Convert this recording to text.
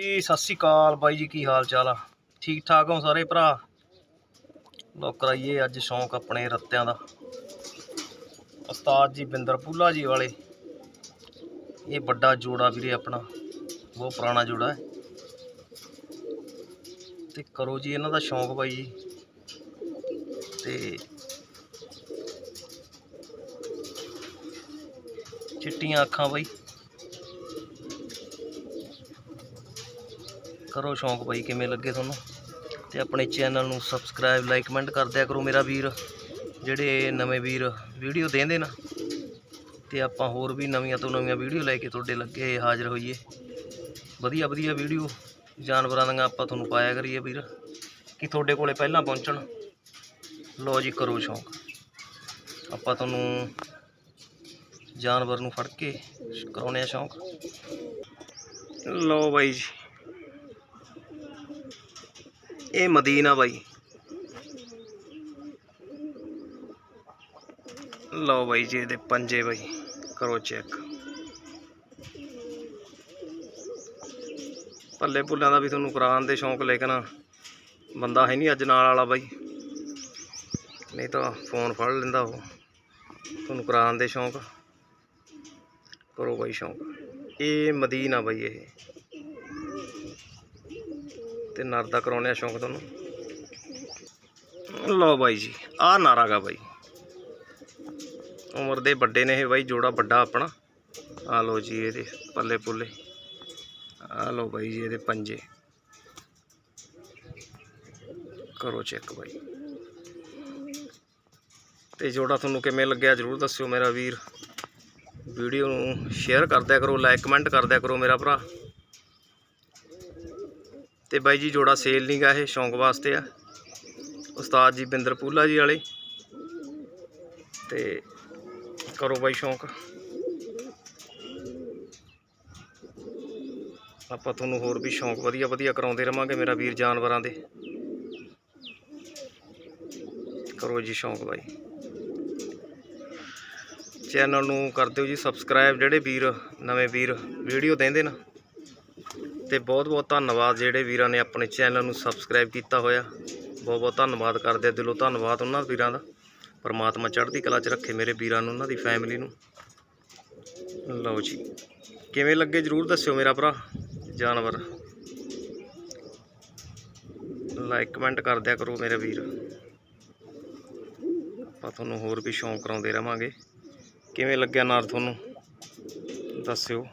ਜੀ, ਸਤਿ ਸ਼੍ਰੀ ਅਕਾਲ ਬਾਈ ਜੀ, ਕੀ ਹਾਲ ਚਾਲ ਆ? ਠੀਕ ਠਾਕ ਹੋ ਸਾਰੇ ਭਰਾ? ਲੋ ਕਰਾਈਏ ਅੱਜ ਸ਼ੌਂਕ ਆਪਣੇ ਰੱਤਿਆਂ ਦਾ। ਉਸਤਾਦ ਜੀ ਬਿੰਦਰ ਪੂਲਾ ਜੀ ਵਾਲੇ। ਇਹ ਵੱਡਾ ਜੋੜਾ ਵੀਰੇ ਆਪਣਾ, ਬਹੁਤ ਪੁਰਾਣਾ ਜੋੜਾ ਹੈ। ਤੇ ਕਰੋ ਜੀ ਇਹਨਾਂ ਦਾ ਸ਼ੌਂਕ ਬਾਈ ਜੀ। ਤੇ ਚਿੱਟੀਆਂ ਅੱਖਾਂ ਬਾਈ। ਕਰੋ ਸ਼ੌਂਕ ਬਾਈ ਕਿਵੇਂ ਲੱਗੇ ਤੁਹਾਨੂੰ? ਤੇ ਆਪਣੇ ਚੈਨਲ ਨੂੰ ਸਬਸਕ੍ਰਾਈਬ ਲਾਈਕ ਕਮੈਂਟ ਕਰਦਿਆ ਕਰੋ ਮੇਰਾ ਵੀਰ, ਜਿਹੜੇ ਨਵੇਂ ਵੀਰ ਵੀਡੀਓ ਦੇਂਦੇ ਨਾ। ਤੇ ਆਪਾਂ ਹੋਰ ਵੀ ਨਵੀਆਂ ਤੋਂ ਨਵੀਆਂ ਵੀਡੀਓ ਲੈ ਕੇ ਤੁਹਾਡੇ ਲੱਗੇ ਹਾਜ਼ਰ ਹੋਈਏ। ਵਧੀਆ ਵਧੀਆ ਵੀਡੀਓ ਜਾਨਵਰਾਂ ਦੀਆਂ ਆਪਾਂ ਤੁਹਾਨੂੰ ਪਾਇਆ ਕਰੀਏ ਵੀਰ, ਕਿ ਤੁਹਾਡੇ ਕੋਲੇ ਪਹਿਲਾਂ ਪਹੁੰਚਣ। ਲੋ ਜੀ, ਕਰੋ ਸ਼ੌਂਕ। ਆਪਾਂ ਤੁਹਾਨੂੰ ਜਾਨਵਰ ਨੂੰ ਫੜ ਕੇ ਕਰਾਉਣੇ ਆ ਸ਼ੌਂਕ। ਲੋ ਬਾਈ ਜੀ। ਇਹ ਮਦੀਨਾ ਬਾਈ। ਲਓ ਬਾਈ ਜੀ, ਇਹਦੇ ਪੰਜੇ ਬਾਈ, ਕਰੋ ਚੈੱਕ ਪੱਲੇ ਪੁੱਲਾਂ ਦਾ ਵੀ ਤੁਹਾਨੂੰ ਕਰਾਉਣ ਦੇ ਸ਼ੌਂਕ, ਲੇਕਿਨ ਬੰਦਾ ਹੈ ਨਹੀਂ ਅੱਜ ਨਾਲ ਵਾਲਾ ਬਾਈ। ਨਹੀਂ ਤਾਂ ਫੋਨ ਫੜ ਲੈਂਦਾ ਉਹ। ਤੁਹਾਨੂੰ ਕਰਾਉਣ ਦੇ ਸ਼ੌਂਕ, ਕਰੋ ਬਾਈ ਸ਼ੌਂਕ। ਇਹ ਮਦੀਨਾ ਬਾਈ ਇਹ। ਤੇ ਨਰ ਦਾ ਕਰਾਉਣੇ ਆ ਸ਼ੌਂਕ ਤੁਹਾਨੂੰ? ਲਓ ਬਾਈ ਜੀ, ਆਹ ਨਾਰਾ ਬਾਈ। ਉਮਰ ਦੇ ਵੱਡੇ ਨੇ ਇਹ ਬਾਈ, ਜੋੜਾ ਵੱਡਾ ਆਪਣਾ। ਆ ਲਓ ਜੀ ਇਹਦੇ ਪੱਲੇ ਪੁੱਲੇ। ਆ ਲਓ ਬਾਈ ਜੀ ਇਹਦੇ ਪੰਜੇ। ਕਰੋ ਚੈੱਕ ਬਾਈ। ਤੇ ਜੋੜਾ ਤੁਹਾਨੂੰ ਕਿਵੇਂ ਲੱਗਿਆ ਜਰੂਰ ਦੱਸਿਓ ਮੇਰਾ ਵੀਰ। ਵੀਡੀਓ ਨੂੰ ਸ਼ੇਅਰ ਕਰਦਿਆ ਕਰੋ ਲਾਈਕ ਕਮੈਂਟ ਕਰਦਿਆ ਕਰੋ ਮੇਰਾ ਭਰਾ। ਤੇ ਬਾਈ ਜੀ ਜੋੜਾ ਸੇਲ ਨਹੀਂ ਗਾ ਇਹ, ਸ਼ੌਂਕ ਵਾਸਤੇ ਆ। ਉਸਤਾਦ ਜੀ ਬਿੰਦਰ ਪੂਲਾ ਜੀ ਵਾਲੇ। ਤੇ ਕਰੋ ਬਾਈ ਸ਼ੌਂਕ। ਆਪਾਂ ਤੁਹਾਨੂੰ ਹੋਰ ਵੀ ਸ਼ੌਂਕ ਵਧੀਆ ਵਧੀਆ ਕਰਾਉਂਦੇ ਰਵਾਂਗੇ ਮੇਰਾ ਵੀਰ ਜਾਨਵਰਾਂ ਦੇ। ਕਰੋ ਜੀ ਸ਼ੌਂਕ ਬਾਈ। ਚੈਨਲ ਨੂੰ ਕਰ ਦਿਓ ਜੀ ਸਬਸਕ੍ਰਾਈਬ ਜਿਹੜੇ ਵੀਰ, ਨਵੇਂ ਵੀਰ ਵੀਡੀਓ ਦੇਂਦੇ ਨਾ। ਤੇ ਬਹੁਤ ਬਹੁਤ ਧੰਨਵਾਦ ਜਿਹੜੇ ਵੀਰਾਂ ਨੇ ਆਪਣੇ ਚੈਨਲ ਨੂੰ ਸਬਸਕ੍ਰਾਈਬ ਕੀਤਾ ਹੋਇਆ। ਬਹੁਤ ਬਹੁਤ ਧੰਨਵਾਦ ਕਰਦੇ ਆ ਦਿਲੋਂ ਧੰਨਵਾਦ ਉਹਨਾਂ ਵੀਰਾਂ ਦਾ। ਪਰਮਾਤਮਾ ਚੜ੍ਹਦੀ ਕਲਾ 'ਚ ਰੱਖੇ ਮੇਰੇ ਵੀਰਾਂ ਨੂੰ, ਉਹਨਾਂ ਦੀ ਫੈਮਿਲੀ ਨੂੰ। ਲਓ ਜੀ, ਕਿਵੇਂ ਲੱਗੇ ਜਰੂਰ ਦੱਸਿਓ ਮੇਰਾ ਭਰਾ, ਜਾਨਵਰ। ਲਾਈਕ ਕਮੈਂਟ ਕਰ ਦਿਆ ਕਰੋ ਮੇਰੇ ਵੀਰ। ਆਪਾਂ ਤੁਹਾਨੂੰ ਹੋਰ ਵੀ ਸ਼ੌਂਕ ਕਰਾਉਂਦੇ ਰਵਾਂਗੇ ਕਿਵੇਂ ਲੱਗਿਆ ਨਾਰ ਤੁਹਾਨੂੰ? ਦੱਸਿਓ।